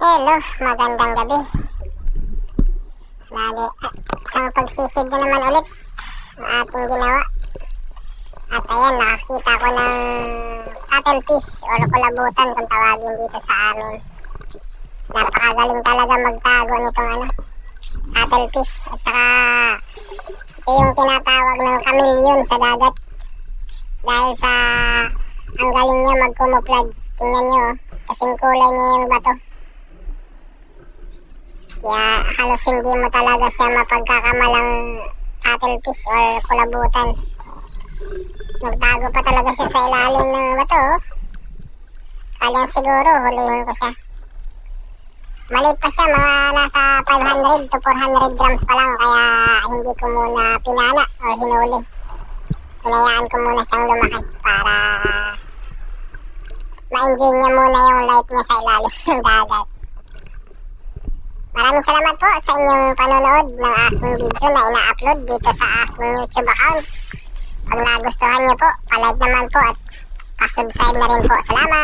Hello, magandang gabi. Lali, ah, isang pagsisid na naman ulit ang ating ginawa. At ayan, nakakita ko ng cuttlefish or kulabutan kung tawagin dito sa amin. Napakagaling talaga magtago nitong ano, cuttlefish. At saka, ito yung tinatawag ng chameleon sa dagat. Dahil sa ang galing niya mag-camouflage. Tingnan niyo, oh. kasing kulay niya yung bato. Kaya halos hindi mo talaga siya mapagkakamalang cuttlefish or kulabutan. Nagtago pa talaga siya sa ilalim ng bato. Kaya siguro hulihin ko siya. Maliit pa siya, mga nasa 500 to 400 grams pa lang. Kaya hindi ko muna pinana or hinuli. Hinayaan ko muna siyang lumaki para ma-enjoy niya muna yung life niya sa ilalim ng dagat. Maraming salamat po sa inyong panonood ng aking video na ina-upload dito sa aking YouTube account. Pag nagustuhan niyo po, palike naman po at pasubscribe na rin po. Salamat!